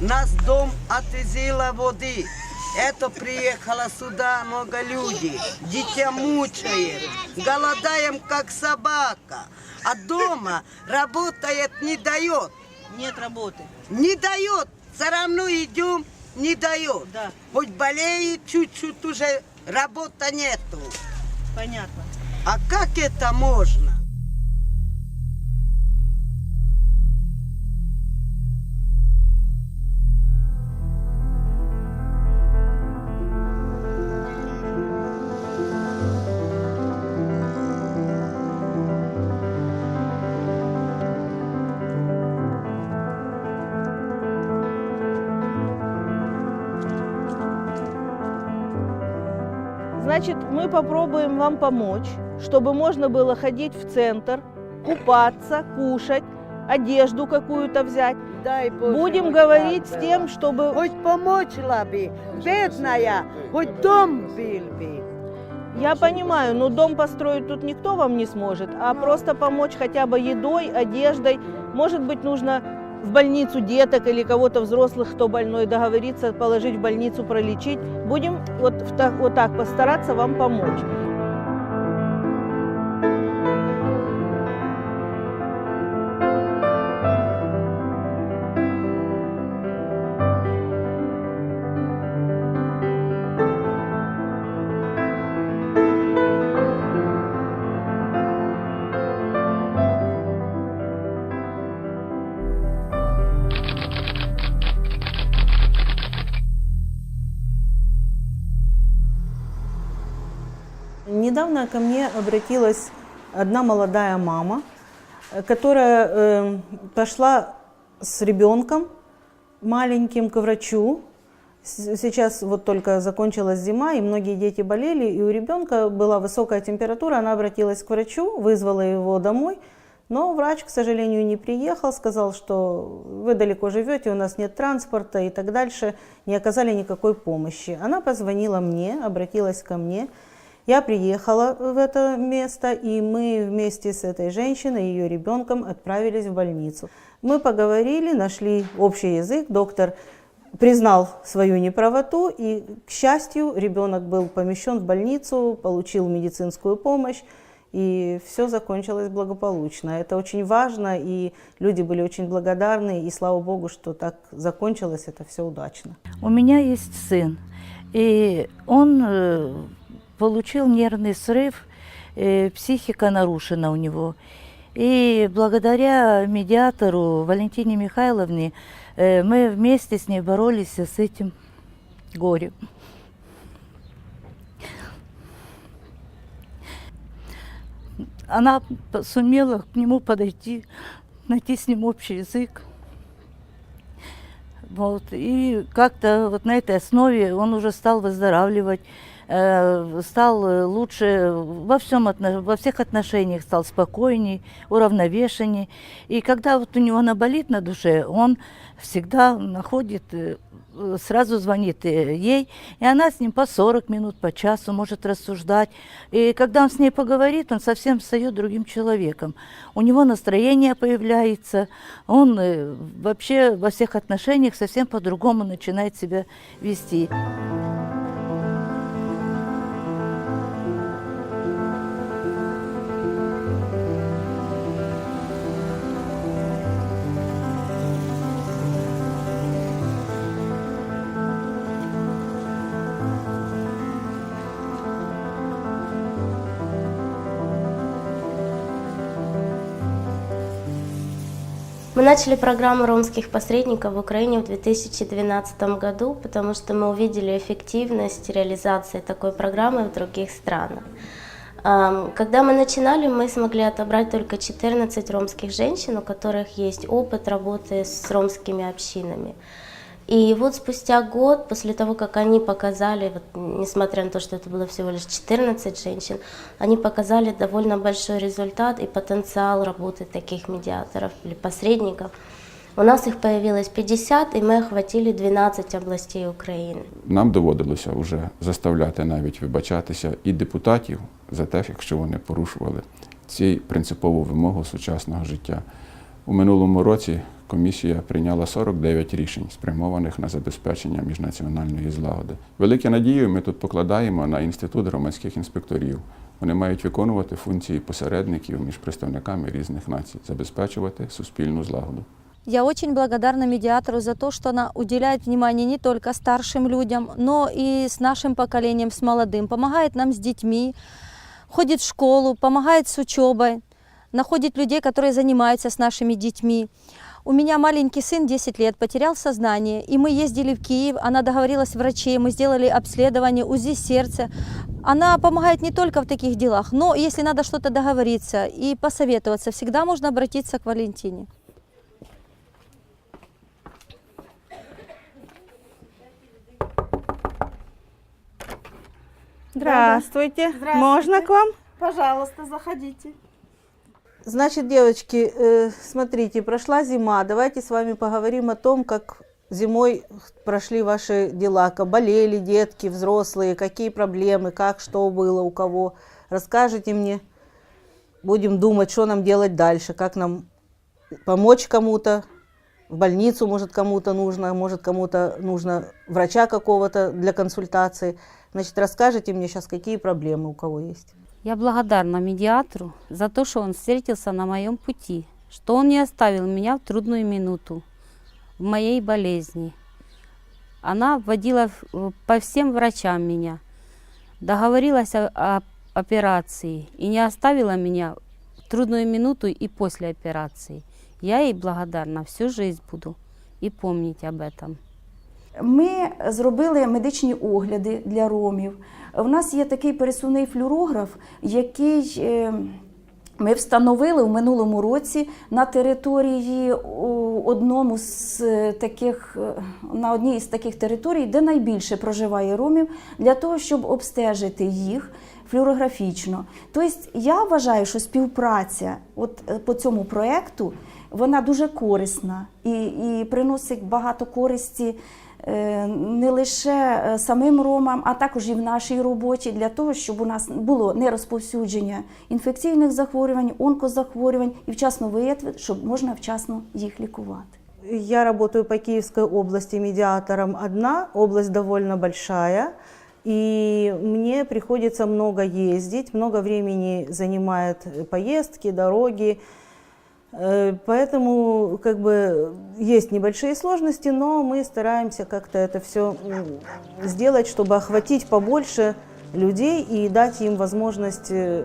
Нас дом отвезила воды. Это приехало сюда много людей. Дитя мучает. Голодаем, как собака. А дома работает, не дает. Нет работы. Не дает. Все равно идем, не дает. Да. Хоть болеет чуть-чуть уже, работа нету. Понятно. А как это можно? Значит, мы попробуем вам помочь, чтобы можно было ходить в центр, купаться, кушать, одежду какую-то взять. Дай Боже, Будем говорить с тем, чтобы... Хоть помочила бы, бедная, хоть дом был бы. Я понимаю, но дом построить тут никто вам не сможет, а просто помочь хотя бы едой, одеждой. Может быть, нужно в больницу деток или кого-то взрослых, кто больной, договориться, положить в больницу, пролечить. Будем вот, вот так постараться вам помочь. Недавно ко мне обратилась одна молодая мама, которая э, пошла с ребенком маленьким к врачу. Сейчас вот только закончилась зима, и многие дети болели, и у ребенка была высокая температура. Она обратилась к врачу, вызвала его домой, но врач, к сожалению, не приехал, сказал, что вы далеко живете, у нас нет транспорта и так дальше, не оказали никакой помощи. Она позвонила мне, обратилась ко мне. Я приехала в это место, и мы вместе с этой женщиной и ее ребенком отправились в больницу. Мы поговорили, нашли общий язык, доктор признал свою неправоту, и, к счастью, ребенок был помещен в больницу, получил медицинскую помощь, и все закончилось благополучно. Это очень важно, и люди были очень благодарны, и слава богу, что так закончилось это все удачно. У меня есть сын, и он э, получил нервный срыв, э, психика нарушена у него. И благодаря медиатору Валентине Михайловне э, мы вместе с ней боролись с этим горем. Она сумела к нему подойти, найти с ним общий язык. Вот. И как-то вот на этой основе он уже стал выздоравливать, стал э, лучше во, всем, во всех отношениях, стал спокойней, уравновешенней. И когда вот у него наболит на душе, он всегда находит, э, э, сразу звонит э, ей, и она с ним по 40 минут, по часу может рассуждать. И когда он с ней поговорит, он совсем встает другим человеком. У него настроение появляется, он э, вообще во всех отношениях совсем по-другому начинает себя вести. Мы начали программу ромских посредников в Украине в 2012 году, потому что мы увидели эффективность реализации такой программы в других странах. Ам, Когда мы начинали, мы смогли отобрать только 14 ромских женщин, у которых есть опыт работы с ромскими общинами. И вот спустя год, после того, как они показали, вот, несмотря на то, что это было всего лишь 14 женщин, они показали довольно большой результат и потенциал работы таких медиаторов или посредников. У нас их появилось 50, и мы охватили 12 областей України. Нам доводилося вже заставляти навіть вибачатися і депутатів за те, якщо вони порушували ці принципову вимогу сучасного життя. У минулому році комісія прийняла 49 рішень, спрямованих на забезпечення міжнаціональної злагоди. Великі надії ми тут покладаємо на інститут громадських інспекторів. Вони мають виконувати функції посередників між представниками різних націй, забезпечувати суспільну злагоду. Я очень благодарна медиатору за то, что она уделяет внимание не только старшим людям, но и с нашим поколением, с молодым. Помогает нам с детьми, ходит в школу, помогает с учебой, находит людей, которые занимаются с нашими детьми. У меня маленький сын 10 лет потерял сознание, и мы ездили в Киев, она договорилась с врачей, мы сделали обследование, УЗИ сердца. Она помогает не только в таких делах, но если надо что-то договориться и посоветоваться, всегда можно обратиться к Валентине. Здравствуйте. Можно к вам? Пожалуйста, заходите. Значит, девочки, э, смотрите, прошла зима. Давайте с вами поговорим о том, как зимой прошли ваши дела, как болели детки, взрослые, какие проблемы, как, что было у кого. Расскажите мне. Будем думать, что нам делать дальше, как нам помочь кому-то, в больницу, может, кому-то нужно, может, кому-то нужно врача какого-то для консультации. Значит, расскажите мне сейчас, какие проблемы у кого есть. Я благодарна медиатору за то, что он встретился на моем пути, что он не оставил меня в трудную минуту, в моей болезни. Она вводила в- по всем врачам меня, договорилась о, о операции и не оставила меня в трудную минуту и после операции. Я ей благодарна всю жизнь буду и помнить об этом. Ми зробили медичні огляди для ромів. У нас є такий пересувний флюорограф, який е, ми встановили в минулому році на території одному з е, таких е, на одній з таких територій, де найбільше проживає ромів, для того, щоб обстежити їх флюорографічно. Тобто я вважаю, що співпраця от е, по цьому проекту вона дуже корисна і, і приносить багато користі е, не лише е, самим ромам, а також і в нашій роботі для того, щоб у нас було не розповсюдження інфекційних захворювань, онкозахворювань і вчасно виявити, щоб можна вчасно їх лікувати. Я работаю по Киевской области медиатором одна, область довольно большая, и мне приходится много ездить, много времени занимает поездки, дороги, Э, Поэтому как бы есть небольшие сложности, но мы стараемся как-то это все сделать, чтобы охватить побольше людей и дать им возможность э,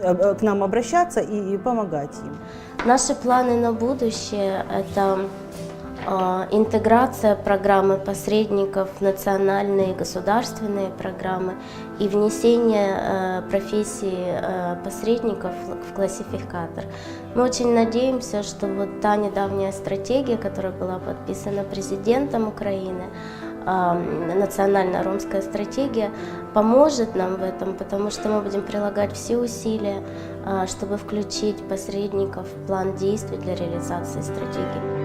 э, к нам обращаться и помогать им. Наши планы на будущее – это интеграция программы посредников в национальные государственные программы и внесение э, профессии э, посредников в классификатор. Мы очень надеемся, что вот та недавняя стратегия, которая была подписана президентом Украины, а, национальная ромская стратегия поможет нам в этом, потому что мы будем прилагать все усилия, а, чтобы включить посредников в план действий для реализации стратегии.